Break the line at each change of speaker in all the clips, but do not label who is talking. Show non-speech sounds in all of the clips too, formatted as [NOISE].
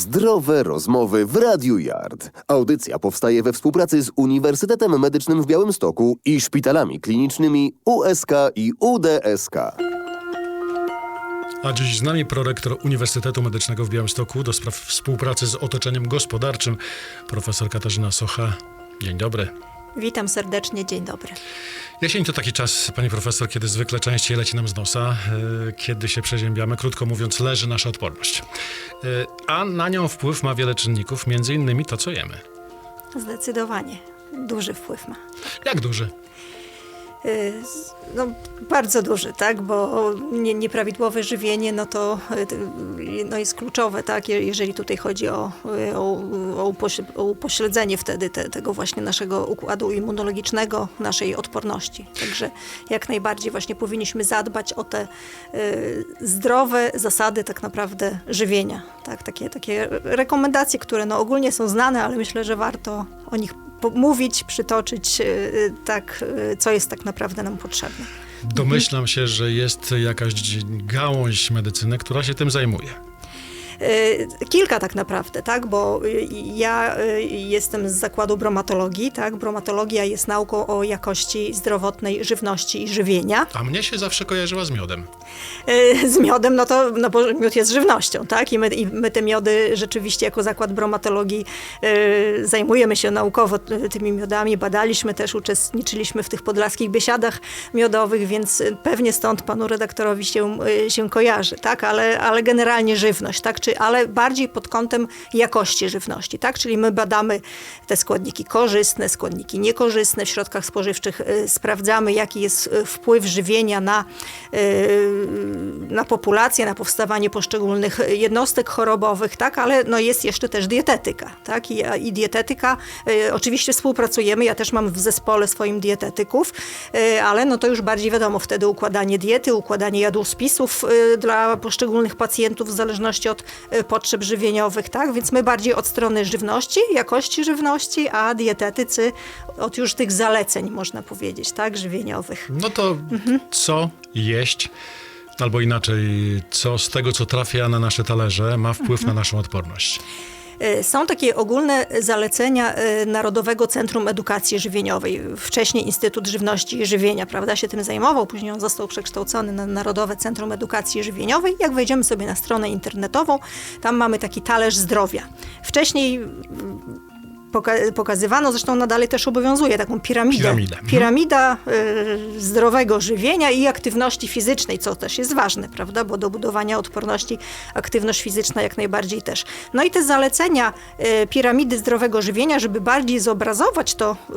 Zdrowe rozmowy w Radiu Yard. Audycja powstaje we współpracy z Uniwersytetem Medycznym w Białymstoku i szpitalami klinicznymi USK i UDSK.
A dziś z nami prorektor Uniwersytetu Medycznego w Białymstoku do spraw współpracy z otoczeniem gospodarczym, profesor Katarzyna Socha. Dzień dobry.
Witam serdecznie, dzień dobry.
Jesień to taki czas, pani profesor, kiedy zwykle częściej leci nam z nosa, e, kiedy się przeziębiamy, krótko mówiąc, leży nasza odporność. E, A na nią wpływ ma wiele czynników, między innymi to, co jemy.
Zdecydowanie duży wpływ ma.
Jak duży?
Y, No, bardzo duży, tak, bo nie, nieprawidłowe żywienie no to y, y, no jest kluczowe, tak, je- jeżeli tutaj chodzi o, o, o, upoś- o upośledzenie wtedy te, tego właśnie naszego układu immunologicznego, naszej odporności. Także jak najbardziej właśnie powinniśmy zadbać o te zdrowe zasady tak naprawdę żywienia, tak, takie, takie rekomendacje, które no ogólnie są znane, ale myślę, że warto o nich mówić, przytoczyć, y, y, tak, y, co jest tak naprawdę nam potrzebne.
Domyślam się, że jest jakaś gałąź medycyny, która się tym zajmuje.
Y, Kilka tak naprawdę, tak, bo y, ja y, jestem z zakładu bromatologii, tak, bromatologia jest nauką o jakości zdrowotnej żywności i żywienia.
A mnie się zawsze kojarzyła z miodem.
Y, Z miodem, no to no bo miód jest żywnością, tak? I my, i my te miody rzeczywiście jako zakład bromatologii y, zajmujemy się naukowo tymi miodami, badaliśmy też, uczestniczyliśmy w tych podlaskich biesiadach miodowych, więc pewnie stąd panu redaktorowi się, się kojarzy, tak? Ale, ale generalnie żywność, tak? Czy, ale bardziej pod kątem jakości żywności, tak? Czyli my badamy te składniki korzystne, składniki niekorzystne w środkach spożywczych, y, sprawdzamy jaki jest y, wpływ żywienia na y, na populację, na powstawanie poszczególnych jednostek chorobowych, tak, ale no jest jeszcze też dietetyka, tak, i, i dietetyka, oczywiście współpracujemy, ja też mam w zespole swoim dietetyków, ale no to już bardziej wiadomo, wtedy układanie diety, układanie jadłospisów dla poszczególnych pacjentów w zależności od potrzeb żywieniowych, tak, więc my bardziej od strony żywności, jakości żywności, a dietetycy od już tych zaleceń, można powiedzieć, tak, żywieniowych.
No to co jeść, albo inaczej, co z tego, co trafia na nasze talerze, ma wpływ na naszą odporność?
E, Są takie ogólne zalecenia e, Narodowego Centrum Edukacji Żywieniowej. Wcześniej Instytut Żywności i Żywienia, prawda, się tym zajmował, później on został przekształcony na Narodowe Centrum Edukacji Żywieniowej. Jak wejdziemy sobie na stronę internetową, tam mamy taki talerz zdrowia. Wcześniej poka- pokazywano, zresztą nadal też obowiązuje taką piramidę.
Piramidę. Mhm.
Piramida y, zdrowego żywienia i aktywności fizycznej, co też jest ważne, prawda? Bo do budowania odporności aktywność fizyczna jak najbardziej też. No i te zalecenia y, piramidy zdrowego żywienia, żeby bardziej zobrazować to y,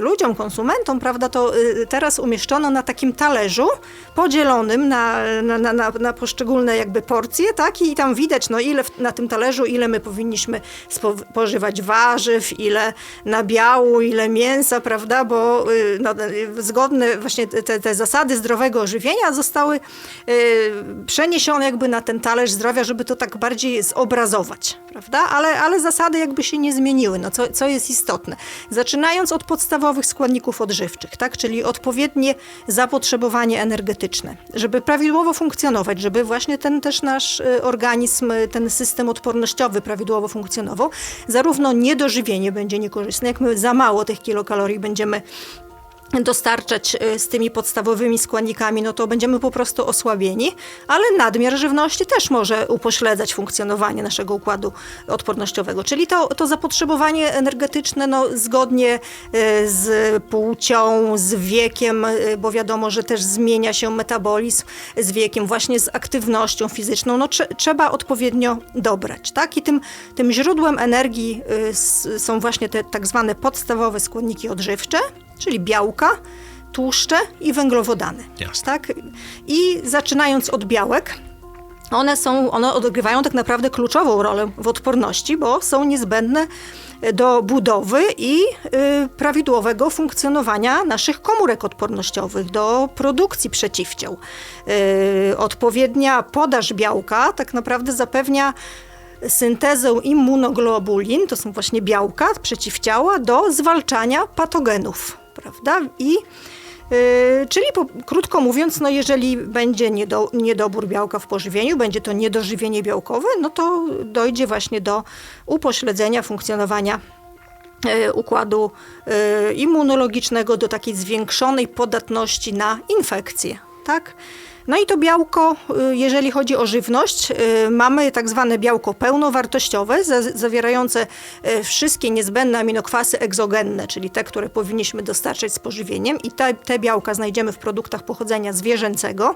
ludziom, konsumentom, prawda, to y, teraz umieszczono na takim talerzu podzielonym na, na, na, na, poszczególne jakby porcje, tak? I tam widać, no ile w, na tym talerzu, ile my powinniśmy spożywać warzyw, ile nabiału, ile mięsa, prawda? Bo y, no, y, zgodne właśnie te, te zasady zdrowego żywienia zostały y, przeniesione jakby na ten talerz zdrowia, żeby to tak bardziej zobrazować, prawda? Ale, ale zasady jakby się nie zmieniły, no co, co jest istotne. Zaczynając od podstawowych składników odżywczych, tak? Czyli odpowiednie zapotrzebowanie energetyczne, żeby prawidłowo funkcjonować, żeby właśnie ten też nasz y, organizm, y, ten system odpornościowy prawidłowo funkcjonował, zarówno niedożywienie będzie niekorzystne, jak my za mało tych kilokalorii będziemy dostarczać y, z tymi podstawowymi składnikami, no to będziemy po prostu osłabieni, ale nadmiar żywności też może upośledzać funkcjonowanie naszego układu odpornościowego. Czyli to, to zapotrzebowanie energetyczne no, zgodnie y, z płcią, z wiekiem, y, bo wiadomo, że też zmienia się metabolizm z wiekiem, właśnie z aktywnością fizyczną, no trze- trzeba odpowiednio dobrać, tak? I tym, tym źródłem energii są właśnie te tak zwane podstawowe składniki odżywcze, czyli białka, tłuszcze i węglowodany.
Jasne.
Tak? I zaczynając od białek, one, są, one odgrywają tak naprawdę kluczową rolę w odporności, bo są niezbędne do budowy i y, prawidłowego funkcjonowania naszych komórek odpornościowych, do produkcji przeciwciał. Y, odpowiednia podaż białka tak naprawdę zapewnia syntezę immunoglobulin, to są właśnie białka, przeciwciała do zwalczania patogenów, prawda? I Yy, Czyli po, krótko mówiąc, no jeżeli będzie niedo, niedobór białka w pożywieniu, będzie to niedożywienie białkowe, no to dojdzie właśnie do upośledzenia funkcjonowania e, układu e, immunologicznego, do takiej zwiększonej podatności na infekcje. Tak? No i to białko, y, jeżeli chodzi o żywność, y, mamy tak zwane białko pełnowartościowe, za- zawierające y, wszystkie niezbędne aminokwasy egzogenne, czyli te, które powinniśmy dostarczać z pożywieniem. I te, te białka znajdziemy w produktach pochodzenia zwierzęcego,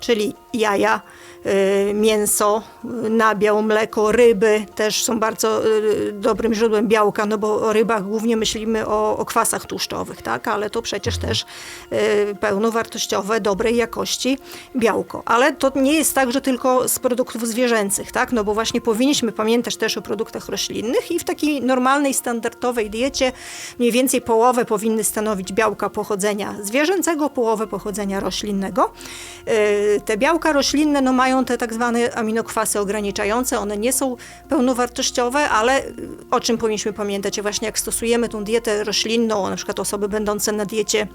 czyli jaja, y, mięso, nabiał, mleko, ryby też są bardzo y, dobrym źródłem białka, no bo o rybach głównie myślimy o, o kwasach tłuszczowych, tak? ale to przecież też y, pełnowartościowe, dobrej jakości białko. Ale to nie jest tak, że tylko z produktów zwierzęcych, tak? no bo właśnie powinniśmy pamiętać też o produktach roślinnych i w takiej normalnej, standardowej diecie mniej więcej połowę powinny stanowić białka pochodzenia zwierzęcego, połowę pochodzenia roślinnego. Te białka roślinne no, mają te tak zwane aminokwasy ograniczające, one nie są pełnowartościowe, ale y, o czym powinniśmy pamiętać? Właśnie jak stosujemy tą dietę roślinną, na przykład osoby będące na diecie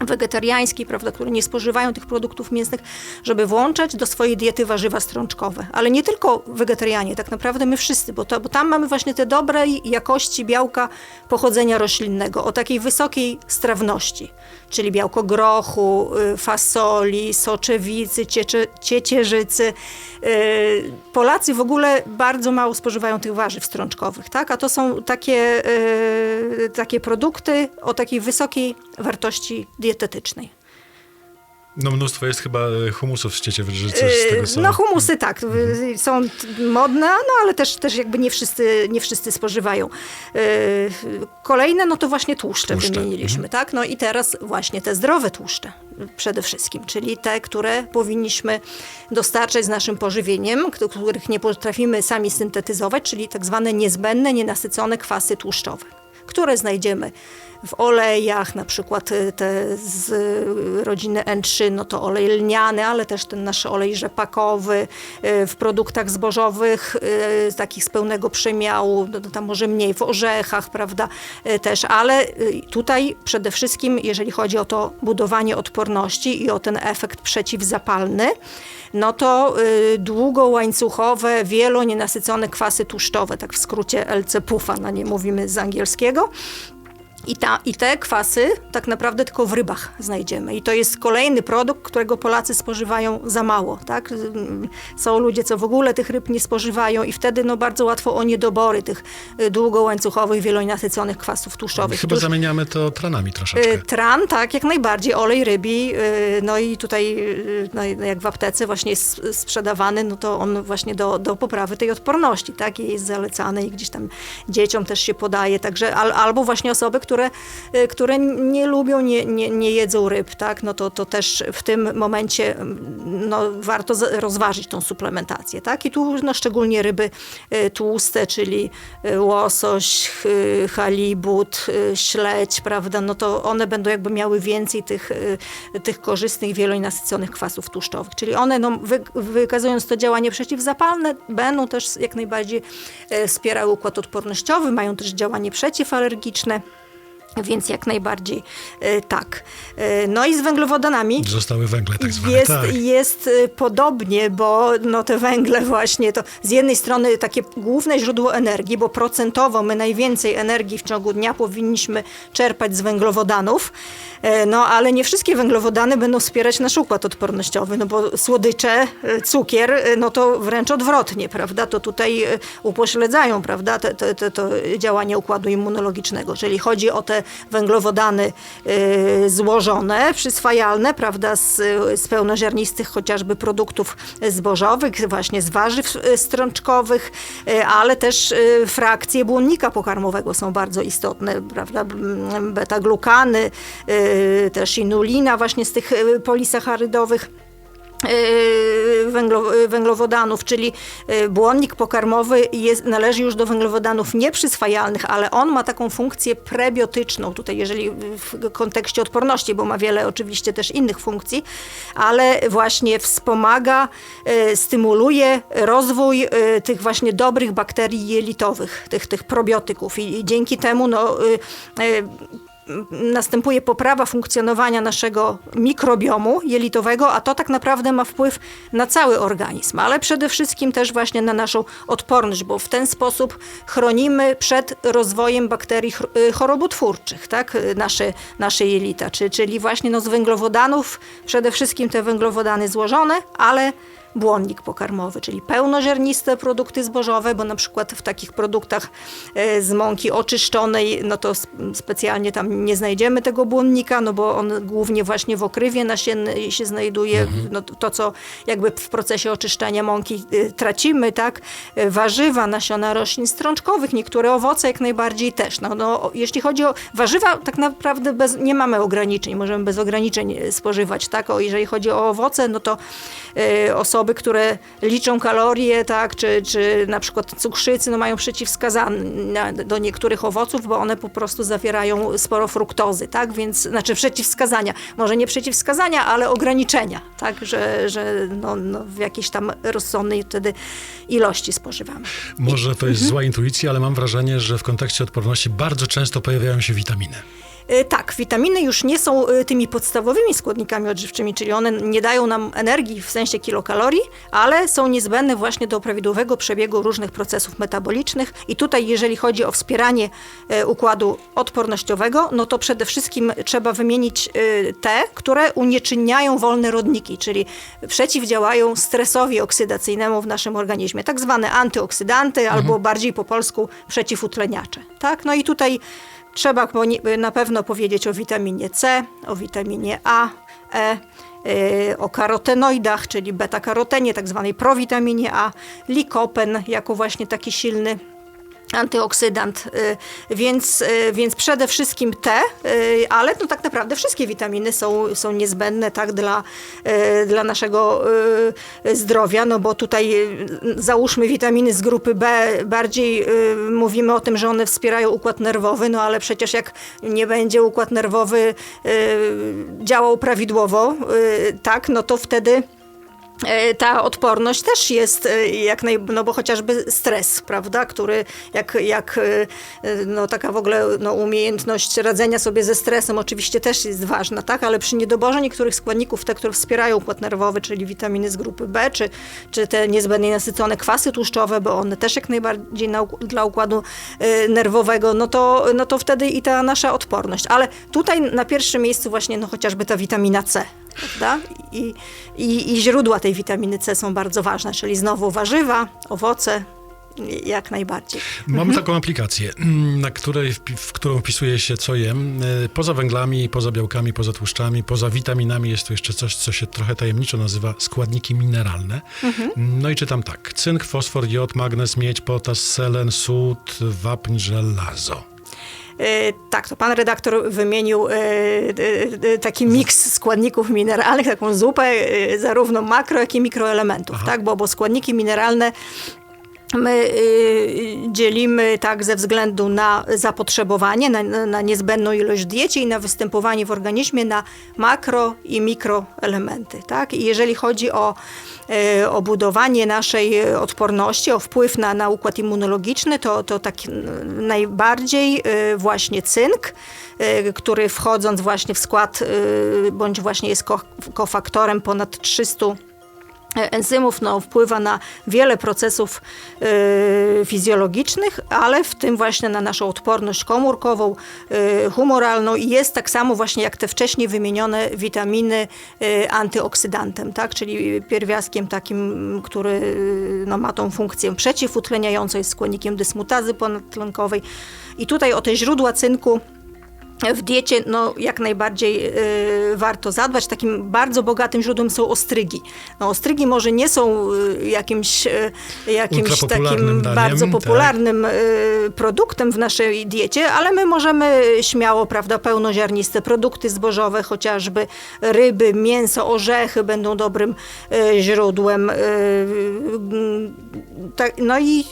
wegetariańskiej, prawda, które nie spożywają tych produktów mięsnych, żeby włączać do swojej diety warzywa strączkowe. Ale nie tylko wegetarianie, tak naprawdę my wszyscy, bo, to, bo tam mamy właśnie te dobrej jakości białka pochodzenia roślinnego, o takiej wysokiej strawności, czyli białko grochu, y, fasoli, soczewicy, ciecze, ciecierzycy. Y, Polacy w ogóle bardzo mało spożywają tych warzyw strączkowych, tak? a to są takie, y, takie produkty o takiej wysokiej wartości dietetycznej.
No mnóstwo jest chyba e, humusów z ciecierzycy z tego co...
No humusy tak, y, są modne, no ale też, też jakby nie wszyscy, nie wszyscy spożywają. Y, Kolejne, no to właśnie tłuszcze,
Tłuszcze,
wymieniliśmy, tak? No i teraz właśnie te zdrowe tłuszcze przede wszystkim, czyli te, które powinniśmy dostarczać z naszym pożywieniem, których nie potrafimy sami syntetyzować, czyli tak zwane niezbędne, nienasycone kwasy tłuszczowe, które znajdziemy w olejach, na przykład y, te z rodziny N3, no to olej lniany, ale też ten nasz olej rzepakowy, y, w produktach zbożowych, y, takich z pełnego przemiału, no tam może mniej, w orzechach, prawda, też, ale tutaj przede wszystkim, jeżeli chodzi o to budowanie odporności i o ten efekt przeciwzapalny, no to długołańcuchowe, wielonienasycone kwasy tłuszczowe, tak w skrócie LC-PUFA, na nie mówimy z angielskiego, i, ta, I te kwasy tak naprawdę tylko w rybach znajdziemy. I to jest kolejny produkt, którego Polacy spożywają za mało. Tak? Mm, Są ludzie, co w ogóle tych ryb nie spożywają i wtedy no, bardzo łatwo o niedobory tych y, długołańcuchowych, wielonasyconych kwasów tłuszczowych.
Chyba
którzy-
zamieniamy to tranami troszeczkę.
Y, Tran, tak, jak najbardziej. Olej rybi, y, no i tutaj y, no, jak w aptece właśnie jest sprzedawany, no to on właśnie do, do poprawy tej odporności, tak, jest zalecany i gdzieś tam dzieciom też się podaje, także al, albo właśnie osoby, które, y, które nie lubią, nie, nie, nie jedzą ryb, tak, no to, to też w tym momencie mm, no, warto rozważyć tą suplementację, tak, i tu no, szczególnie ryby y, tłuste, czyli y, łosoś, halibut, śledź, prawda, no to one będą jakby miały więcej tych, tych korzystnych, wielonasyconych kwasów tłuszczowych. Czyli one, no, wy, wykazując to działanie przeciwzapalne, będą też jak najbardziej wspierały układ odpornościowy, mają też działanie przeciwalergiczne. Więc jak najbardziej y, tak. Y, No i z węglowodanami
Zostały węgle tak zwane.
jest,
tak.
jest y, podobnie, bo no te węgle właśnie to z jednej strony takie główne źródło energii, bo procentowo my najwięcej energii w ciągu dnia powinniśmy czerpać z węglowodanów, no ale nie wszystkie węglowodany będą wspierać nasz układ odpornościowy, no bo słodycze, cukier, no to wręcz odwrotnie, prawda, to tutaj upośledzają, prawda, te, te, te, to działanie układu immunologicznego. Jeżeli chodzi o te węglowodany y, złożone, przyswajalne, prawda, z, z pełnoziarnistych chociażby produktów zbożowych, właśnie z warzyw y, strączkowych, y, ale też frakcje błonnika pokarmowego są bardzo istotne, prawda, beta-glukany, też inulina właśnie z tych polisacharydowych węglowodanów, czyli yy, błonnik pokarmowy jest, należy już do węglowodanów nieprzyswajalnych, ale on ma taką funkcję prebiotyczną, tutaj jeżeli w kontekście odporności, bo ma wiele oczywiście też innych funkcji, ale właśnie wspomaga, stymuluje rozwój tych właśnie dobrych bakterii jelitowych, tych, tych probiotyków. I, i dzięki temu no, następuje poprawa funkcjonowania naszego mikrobiomu jelitowego, a to tak naprawdę ma wpływ na cały organizm, ale przede wszystkim też właśnie na naszą odporność, bo w ten sposób chronimy przed rozwojem bakterii y, chorobotwórczych, tak, y, nasze, nasze jelita, czy, czyli właśnie no, z węglowodanów, przede wszystkim te węglowodany złożone, ale błonnik pokarmowy, czyli pełnoziarniste produkty zbożowe, bo na przykład w takich produktach e, z mąki oczyszczonej, no to sp- specjalnie tam nie znajdziemy tego błonnika, no bo on głównie właśnie w okrywie nasiennej się znajduje, no to, co jakby w procesie oczyszczania mąki e, tracimy, tak? E, Warzywa, nasiona roślin strączkowych, niektóre owoce jak najbardziej też. No, no, jeśli chodzi o warzywa, tak naprawdę bez, nie mamy ograniczeń, możemy bez ograniczeń spożywać, tak? O, jeżeli chodzi o owoce, no to e, osoby, które liczą kalorie, tak, czy, czy na przykład cukrzycy, no mają przeciwwskazania do niektórych owoców, bo one po prostu zawierają sporo fruktozy, tak, więc, znaczy przeciwwskazania, może nie przeciwwskazania, ale ograniczenia, tak, że, że no, no w jakiejś tam rozsądnej wtedy ilości spożywamy.
Może to jest
Mhm.
zła intuicja, ale mam wrażenie, że w kontekście odporności bardzo często pojawiają się witaminy.
Y, Tak, witaminy już nie są y, tymi podstawowymi składnikami odżywczymi, czyli one nie dają nam energii w sensie kilokalorii, ale są niezbędne właśnie do prawidłowego przebiegu różnych procesów metabolicznych. I tutaj, jeżeli chodzi o wspieranie y, układu odpornościowego, no to przede wszystkim trzeba wymienić te, które unieczynniają wolne rodniki, czyli przeciwdziałają stresowi oksydacyjnemu w naszym organizmie, tak zwane antyoksydanty albo bardziej po polsku przeciwutleniacze. Tak? No i tutaj Trzeba na pewno powiedzieć o witaminie C, o witaminie A, E, y, o karotenoidach, czyli beta-karotenie, tak zwanej prowitaminie A, likopen jako właśnie taki silny antyoksydant, y, więc, y, więc przede wszystkim te, y, ale no tak naprawdę wszystkie witaminy są, są niezbędne tak dla, dla naszego zdrowia, no bo tutaj załóżmy witaminy z grupy B, bardziej mówimy o tym, że one wspierają układ nerwowy, no ale przecież jak nie będzie układ nerwowy działał prawidłowo, tak, no to wtedy ta odporność też jest e, jak naj, no bo chociażby stres, prawda, który jak, jak e, e, no taka w ogóle no, umiejętność radzenia sobie ze stresem oczywiście też jest ważna, tak, ale przy niedoborze niektórych składników, te, które wspierają układ nerwowy, czyli witaminy z grupy B, czy, czy te niezbędnie nasycone kwasy tłuszczowe, bo one też jak najbardziej na, dla układu e, nerwowego, no to, no to wtedy i ta nasza odporność. Ale tutaj na pierwszym miejscu właśnie no chociażby ta witamina C, prawda? I, i, I źródła tej witaminy C są bardzo ważne, czyli znowu warzywa, owoce, jak najbardziej.
Mam taką aplikację, mm, na której, w którą wpisuje się co jem. E, Poza węglami, poza białkami, poza tłuszczami, poza witaminami jest tu jeszcze coś, co się trochę tajemniczo nazywa składniki mineralne. No i czytam tak. Cynk, fosfor, jod, magnez, miedź, potas, selen, sód, wapń, żelazo.
E, tak, to pan redaktor wymienił e, e, taki miks składników mineralnych, taką zupę zarówno makro, jak i mikroelementów, tak? Bo, bo składniki mineralne my y, dzielimy tak ze względu na zapotrzebowanie, na, na niezbędną ilość diecie i na występowanie w organizmie na makro i mikroelementy. Tak? I jeżeli chodzi o, y, o budowanie naszej y, odporności, o wpływ na, na układ immunologiczny, to, to tak y, najbardziej y, właśnie cynk, y, który wchodząc właśnie w skład, y, bądź właśnie jest ko- kofaktorem ponad 300 enzymów no, wpływa na wiele procesów y, fizjologicznych, ale w tym właśnie na naszą odporność komórkową, y, humoralną i jest tak samo właśnie jak te wcześniej wymienione witaminy y, antyoksydantem, tak? czyli pierwiastkiem takim, który no, ma tą funkcję przeciwutleniającą, jest składnikiem dysmutazy ponadtlenkowej. I tutaj o te źródła cynku w diecie no, jak najbardziej y, warto zadbać. Takim bardzo bogatym źródłem są ostrygi. No, ostrygi może nie są y, jakimś, y, jakimś takim
daniem,
bardzo
tak.
popularnym y, produktem w naszej diecie, ale my możemy śmiało, prawda, pełnoziarniste produkty zbożowe, chociażby ryby, mięso, orzechy będą dobrym y, źródłem. y, tak, no i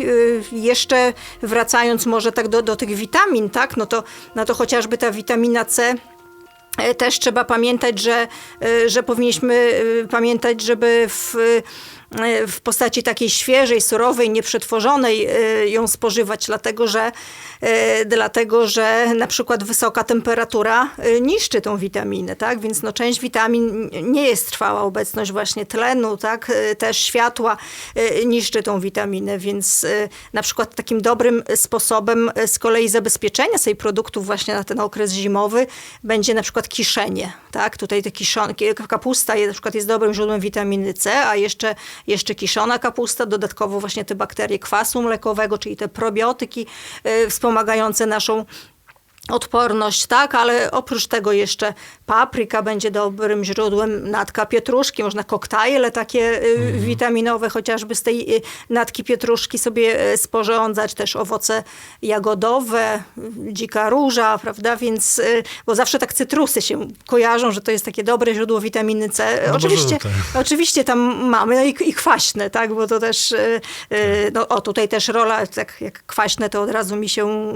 jeszcze wracając może tak do, do tych witamin, tak, no to, no to chociażby ta witamina C. E, też trzeba pamiętać, że, e, że powinniśmy e, pamiętać, żeby w w postaci takiej świeżej, surowej, nieprzetworzonej e, ją spożywać, dlatego że, e, dlatego, że na przykład wysoka temperatura e, niszczy tą witaminę, tak? Więc no, część witamin nie jest trwała obecność właśnie tlenu, tak? E, Też światła e, niszczy tą witaminę, więc e, na przykład takim dobrym sposobem e, z kolei zabezpieczenia sobie produktów właśnie na ten okres zimowy będzie na przykład kiszenie, tak? Tutaj te kiszonki, kapusta jest, na przykład jest dobrym źródłem witaminy C, a jeszcze, jeszcze kiszona kapusta, dodatkowo właśnie te bakterie kwasu mlekowego, czyli te probiotyki e, wspomagające naszą odporność, tak, ale oprócz tego jeszcze papryka będzie dobrym źródłem, natka pietruszki, można koktajle takie y, witaminowe chociażby z tej y, natki pietruszki sobie y, sporządzać, też owoce jagodowe, dzika róża, prawda, więc, bo zawsze tak cytrusy się kojarzą, że to jest takie dobre źródło witaminy C.
No
oczywiście, [LAUGHS] oczywiście tam mamy, no i, i kwaśne, tak, bo to też, y, no o tutaj też rola, tak jak kwaśne, to od razu mi się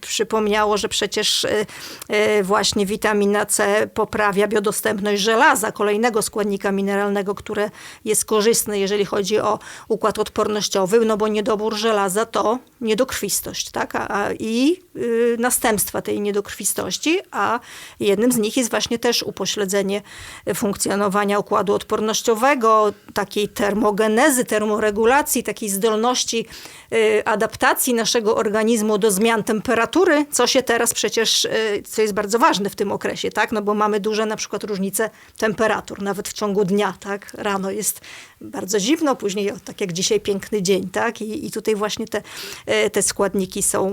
przypomniało, że przecież y, y, właśnie witamina C poprawia biodostępność żelaza, kolejnego składnika mineralnego, które jest korzystne, jeżeli chodzi o układ odpornościowy, no bo niedobór żelaza to niedokrwistość, tak, a, a, i y, następstwa tej niedokrwistości, a jednym z nich jest właśnie też upośledzenie funkcjonowania układu odpornościowego, takiej termogenezy, termoregulacji, takiej zdolności y, adaptacji naszego organizmu do zmian temperatury, co się teraz przecież, y, co jest bardzo ważne w tym okresie, tak? No bo mamy duże na przykład różnice temperatur, nawet w ciągu dnia, tak? Rano jest bardzo zimno, później, tak jak dzisiaj, piękny dzień, tak? I, i tutaj właśnie te, y, te składniki są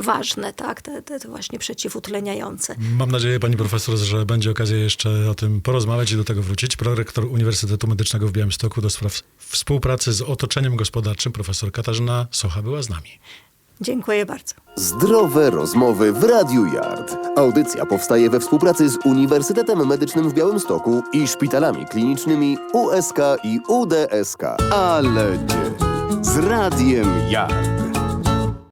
ważne, tak? Te, te właśnie przeciwutleniające.
Mam nadzieję, pani profesor, że będzie okazja jeszcze o tym porozmawiać i do tego wrócić. Prorektor Uniwersytetu Medycznego w Białymstoku do spraw współpracy z otoczeniem gospodarczym, profesor Katarzyna Socha była z nami.
Dziękuję bardzo.
Zdrowe rozmowy w Radiu Yard. Audycja powstaje we współpracy z Uniwersytetem Medycznym w Białymstoku i szpitalami klinicznymi USK i UDSK.
Ale dzień z Radiem Yard.